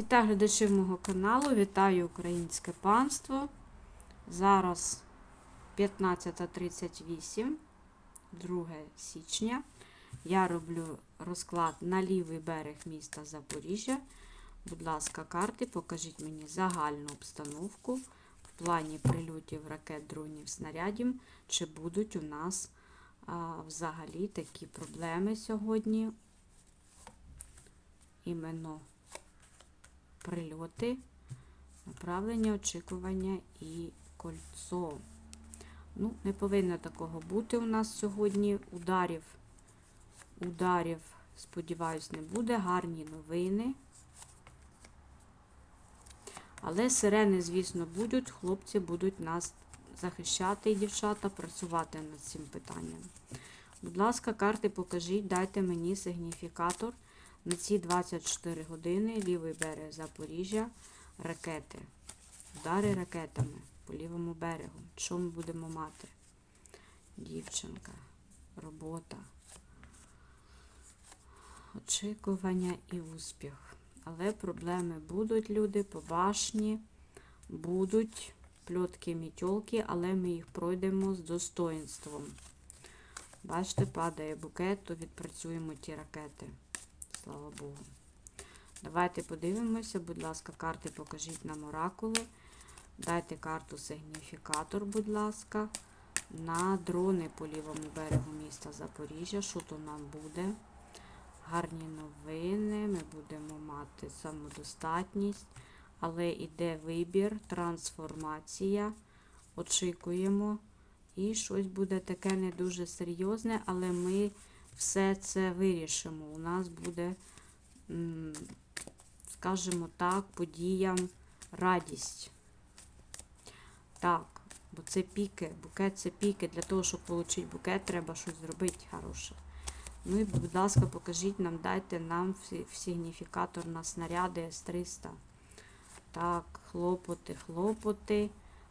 Вітаю глядачів мого каналу, вітаю українське панство. Зараз 15.38, 2 січня. Я роблю розклад на лівий берег міста Запоріжжя. Будь ласка, карти, покажіть мені загальну обстановку в плані прильотів ракет, дронів, снарядів. Чи будуть у нас а, взагалі такі проблеми сьогодні? Іменно прильоти, направлення, очікування і кольцо. Ну, не повинно такого бути у нас сьогодні. Ударів, ударів, сподіваюсь, не буде. Гарні новини. Але сирени, звісно, будуть. Хлопці будуть нас захищати і дівчата працювати над цим питанням. Будь ласка, карти покажіть, дайте мені сигніфікатор на ці 24 години лівий берег Запоріжжя, ракети, удари ракетами по лівому берегу. Що ми будемо мати? Дівчинка, робота, очікування і успіх. Але проблеми будуть, люди, по башні, будуть пльотки мітьолки, але ми їх пройдемо з достоїнством. Бачите, падає букет, то відпрацюємо ті ракети. Слава Богу. Давайте подивимося, будь ласка, карти покажіть нам оракули. Дайте карту сигніфікатор, будь ласка, на дрони по лівому берегу міста Запоріжжя. Що то нам буде? Гарні новини. Ми будемо мати самодостатність, але йде вибір, трансформація. Очікуємо. І щось буде таке не дуже серйозне, але ми все це вирішимо. У нас буде, скажімо так, подіям радість. Так, бо це піки, букет це піки. Для того, щоб отримати букет, треба щось зробити хороше. Ну і, будь ласка, покажіть нам, дайте нам сигніфікатор на снаряди С-300. Так, хлопоти, хлопоти.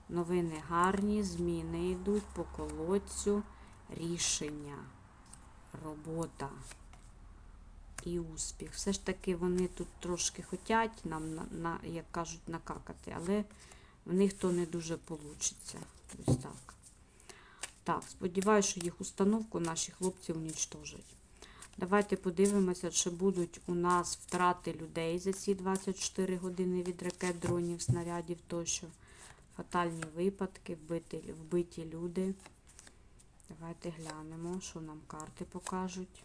Новини гарні, зміни йдуть по колодцю, рішення робота і успіх. Все ж таки вони тут трошки хотять нам, на, на, як кажуть, накакати, але в них то не дуже вийде. Ось так. Так, сподіваюся, що їх установку наші хлопці унічтожать. Давайте подивимося, чи будуть у нас втрати людей за ці 24 години від ракет, дронів, снарядів тощо. Фатальні випадки, вбиті, вбиті люди. Давайте глянемо, що нам карти покажуть.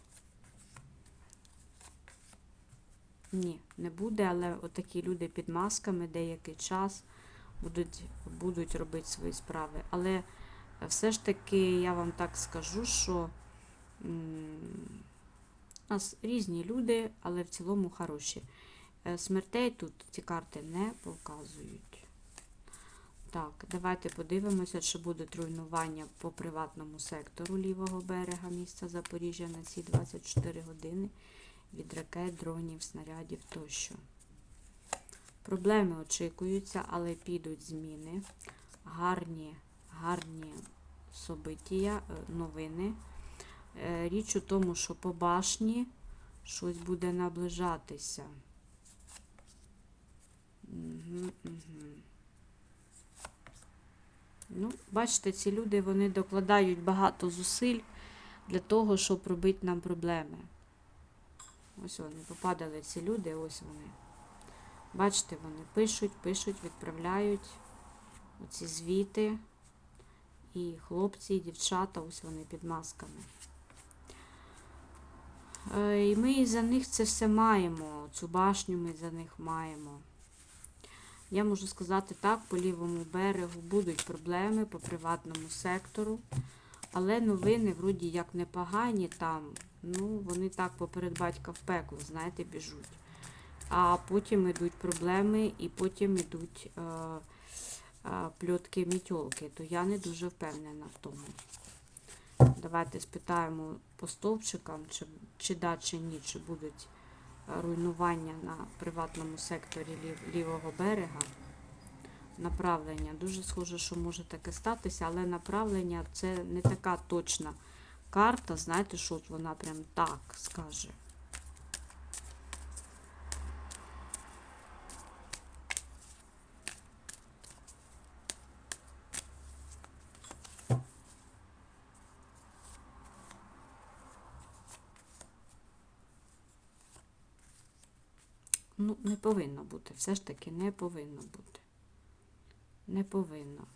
Ні, не буде, але отакі люди під масками деякий час будуть будуть робити свої справи. Але все ж таки я вам так скажу, що у нас різні люди, але в цілому хороші. Е, смертей тут ці карти не показують. Так, давайте подивимося, чи будуть руйнування по приватному сектору лівого берега міста Запоріжжя на ці 24 години від ракет, дронів, снарядів тощо. Проблеми очікуються, але підуть зміни. Гарні, гарні собиття, е, новини. Е, річ у тому, що по башні щось буде наближатися. Угу, угу. Ну, Бачите, ці люди вони докладають багато зусиль для того, щоб робити нам проблеми. Ось вони, попадали ці люди, ось вони. Бачите, вони пишуть, пишуть, відправляють оці звіти. І хлопці, і дівчата, ось вони під масками. Е, і ми за них це все маємо. Цю башню ми за них маємо. Я можу сказати так, по лівому берегу будуть проблеми по приватному сектору. Але новини, вроді як непогані там, ну, вони так поперед батька в пекло, знаєте, біжуть. А потім йдуть проблеми і потім йдуть е, е, пльотки мітьолки. То я не дуже впевнена в тому. Давайте спитаємо по стовпчикам, чи, чи да, чи ні, чи будуть руйнування на приватному секторі лів, лівого берега. Направлення. Дуже схоже, що може таке статися, але направлення це не така точна карта. Знаєте, що от вона прям так скаже. Ну, не повинно бути. Все ж таки не повинно бути. Не повинно.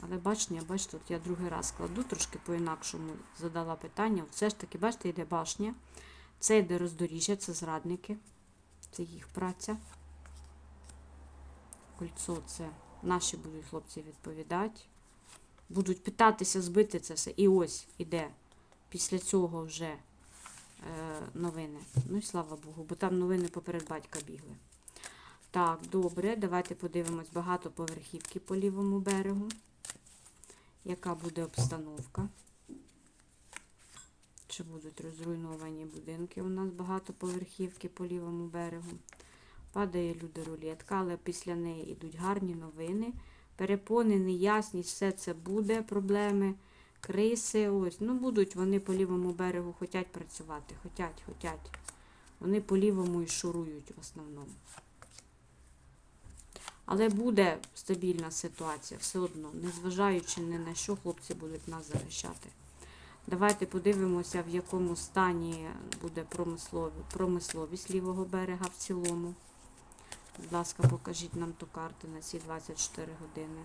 Але башня, бачите, тут я другий раз кладу, трошки по-інакшому задала питання. Все ж таки, бачите, йде башня. Це йде роздоріжжя, це зрадники. Це їх праця. Кольцо це наші будуть хлопці відповідати. Будуть питатися збити це все. І ось іде після цього вже новини. Ну і слава Богу, бо там новини поперед батька бігли. Так, добре, давайте подивимось багатоповерхівки по лівому берегу. Яка буде обстановка? Чи будуть розруйновані будинки у нас багатоповерхівки по лівому берегу? Падає люди рулетка, але після неї йдуть гарні новини. Перепони, неясність, все це буде, проблеми, криси. Ось, ну будуть вони по лівому берегу хотять працювати, хотять, хотять. Вони по лівому і шурують в основному. Але буде стабільна ситуація все одно, незважаючи ні на що хлопці будуть нас захищати. Давайте подивимося, в якому стані буде промисловість лівого берега в цілому. Будь ласка, покажіть нам ту карту на ці 24 години.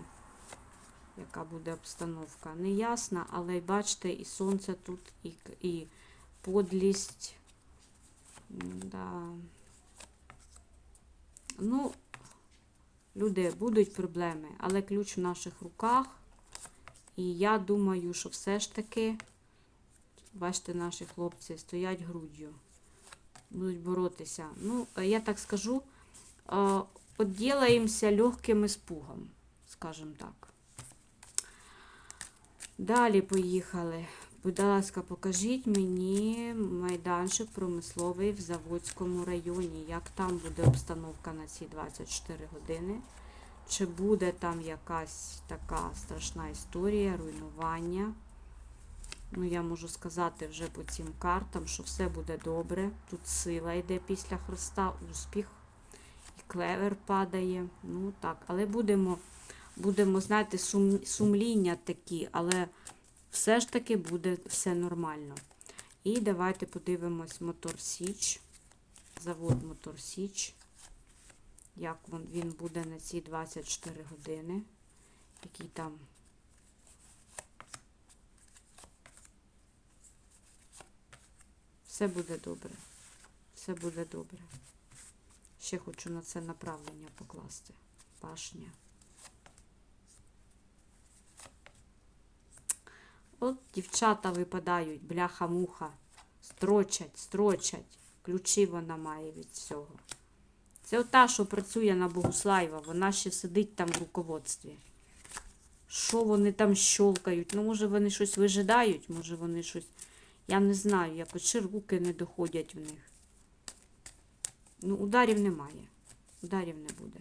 Яка буде обстановка? Неясна, але бачите, і сонце тут, і, і подлість. Да. Ну, люди, будуть проблеми, але ключ в наших руках. І я думаю, що все ж таки, бачите, наші хлопці стоять груддю, будуть боротися. Ну, е, я так скажу, е, отділаємося легким іспугом, скажімо так. Далі поїхали. Будь ласка, покажіть мені майданчик промисловий в Заводському районі. Як там буде обстановка на ці 24 години? Чи буде там якась така страшна історія, руйнування? Ну, я можу сказати вже по цим картам, що все буде добре. Тут сила йде після Христа, успіх. І клевер падає. Ну так, але будемо, будемо знаєте, сум, сумління такі, але все ж таки буде все нормально. І давайте подивимось Мотор Січ. Завод Мотор Січ. Як він, буде на ці 24 години. Який там. Все буде добре. Все буде добре. Ще хочу на це направлення покласти. Пашня. От дівчата випадають, бляха-муха. Строчать, строчать. Ключі вона має від всього. Це ота, що працює на Богуслаєва, вона ще сидить там в руководстві. Що вони там щолкають? Ну, може, вони щось вижидають, може вони щось. Я не знаю, якось ще руки не доходять в них. Ну, ударів немає. Ударів не буде.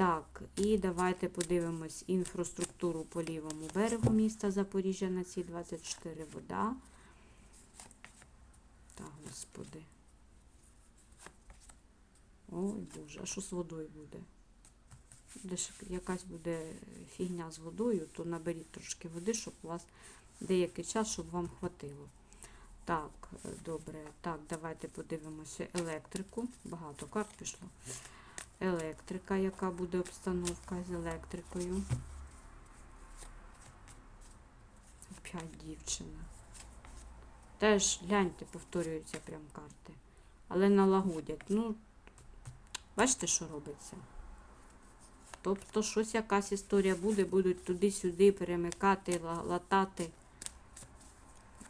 Так, і давайте подивимось інфраструктуру по лівому берегу міста Запоріжжя на ці 24 вода. Та, господи. Ой, Боже, а що з водою буде? Ж якась буде фігня з водою, то наберіть трошки води, щоб у вас деякий час, щоб вам хватило. Так, добре. Так, давайте подивимося електрику. Багато карт пішло. Електрика, яка буде обстановка з електрикою. Опять дівчина. Теж, гляньте, повторюються прям карти. Але налагодять. Ну, бачите, що робиться? Тобто, щось якась історія буде, будуть туди-сюди перемикати, латати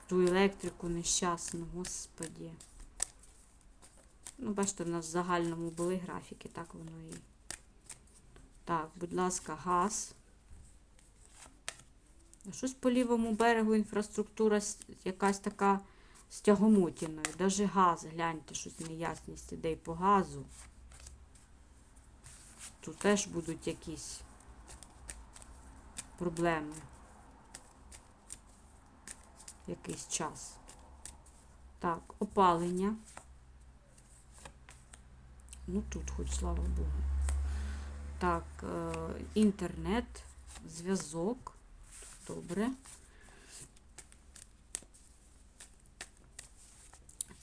ту електрику нещасну, господі. Ну, бачите, в нас в загальному були графіки, так воно і. Так, будь ласка, газ. Щось по лівому берегу інфраструктура якась така з тягомотіною. Даже газ, гляньте, щось неясність іде по газу. Тут теж будуть якісь проблеми. Якийсь час. Так, опалення. Ну тут хоч слава Богу. Так, інтернет, зв'язок. Добре.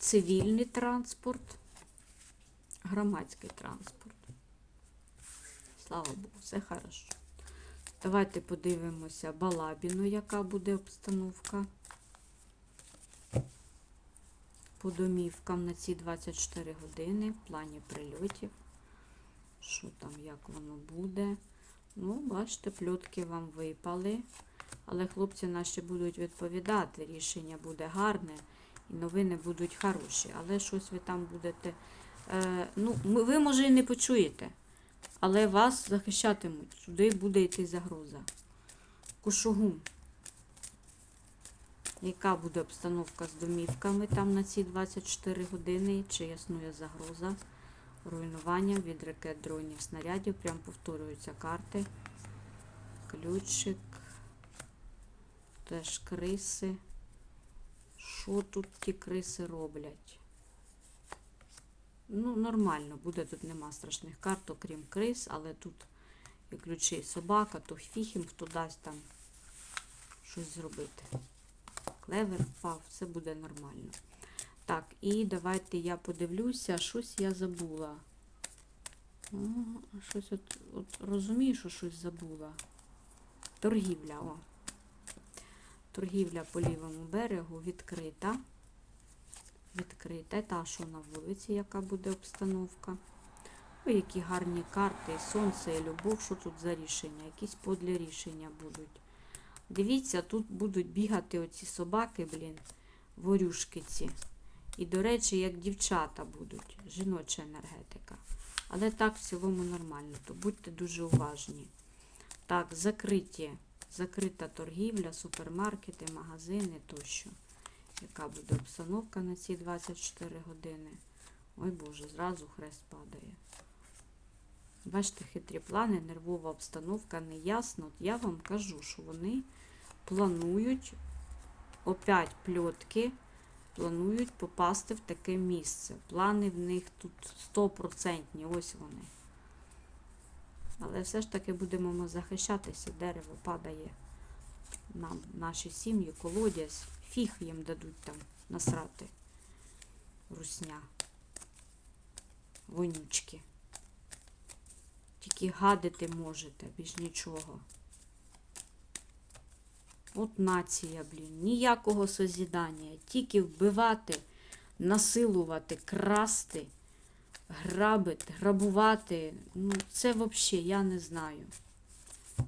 цивільний транспорт, громадський транспорт. Слава Богу, все хорошо. Давайте подивимося Балабіну, яка буде обстановка. По домівкам на ці 24 години в плані прильотів. Що там, як воно буде. Ну, бачите, пльотки вам випали. Але хлопці наші будуть відповідати. Рішення буде гарне і новини будуть хороші. Але щось ви там будете. Е, ну, ви, може, і не почуєте, але вас захищатимуть. Сюди буде йти загроза. Кушугум. Яка буде обстановка з домівками там на ці 24 години? Чи існує загроза? Руйнування від ракет дронів снарядів. Прям повторюються карти. Ключик. Теж криси. Що тут ті криси роблять? Ну, нормально, буде, тут нема страшних карт, окрім крис, але тут і ключі собака, то фіг їм хто дасть там щось зробити. Клевер впав, все буде нормально. Так, і давайте я подивлюся, щось я забула. О, щось от, от розумію, що щось забула. Торгівля, о. Торгівля по лівому берегу відкрита. Відкрита. Та, що на вулиці, яка буде обстановка. Ой, які гарні карти, сонце, і любов. Що тут за рішення? Якісь подлі рішення будуть. Дивіться, тут будуть бігати оці собаки, блін, ворюшки ці. І, до речі, як дівчата будуть, жіноча енергетика. Але так в цілому нормально, то будьте дуже уважні. Так, закриті, закрита торгівля, супермаркети, магазини тощо. Яка буде обстановка на ці 24 години? Ой Боже, зразу хрест падає. Бачите, хитрі плани, нервова обстановка, неясно. От я вам кажу, що вони планують опять пльотки, планують попасти в таке місце. Плани в них тут стопроцентні, ось вони. Але все ж таки будемо ми захищатися, дерево падає нам наші сім'ї, колодязь, фіг їм дадуть там насрати. Русня. Вонючки. Тільки гадити можете, більш нічого. От нація, блін, ніякого созідання, тільки вбивати, насилувати, красти, грабити, грабувати. Ну, це взагалі я не знаю.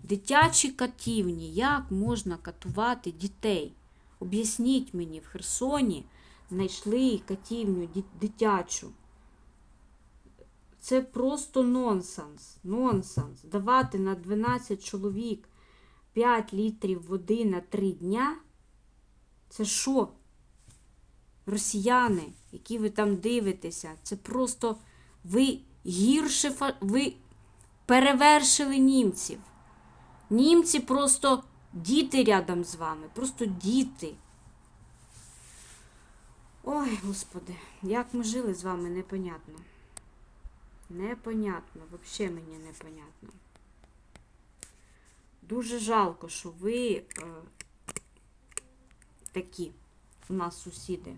Дитячі катівні, як можна катувати дітей? Об'ясніть мені, в Херсоні знайшли катівню дитячу. Це просто нонсенс. Нонсенс. Давати на 12 чоловік 5 літрів води на 3 дня. Це що? Росіяни, які ви там дивитеся, це просто ви гірше, ви перевершили німців. Німці просто діти рядом з вами, просто діти. Ой, господи, як ми жили з вами, непонятно. Непонятно, взагалі мені непонятно. Дуже жалко, що ви е, такі у нас сусіди.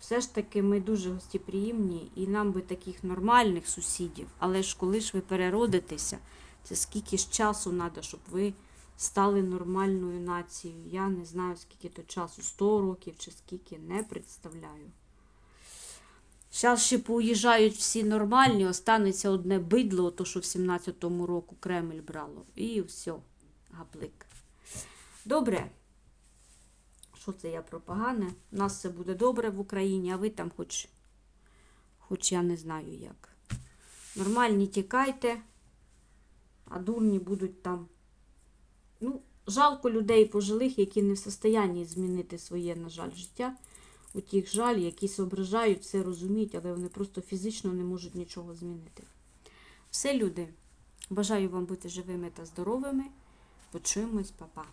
Все ж таки ми дуже гостеприємні і нам би таких нормальних сусідів. Але ж коли ж ви переродитеся, це скільки ж часу треба, щоб ви стали нормальною нацією. Я не знаю, скільки то часу, 100 років чи скільки, не представляю. Зараз ще поїжджають всі нормальні, останеться одне бидло, то що в 17-му року Кремль брало. І все, гаплик. Добре. Що це я про погане? У нас все буде добре в Україні, а ви там хоч, хоч я не знаю як. Нормальні тікайте, а дурні будуть там. Ну, жалко людей пожилих, які не в состоянні змінити своє, на жаль, життя. У тих жаль, які зображають, все розуміють, але вони просто фізично не можуть нічого змінити. Все, люди. Бажаю вам бути живими та здоровими. Почуємось, па-па.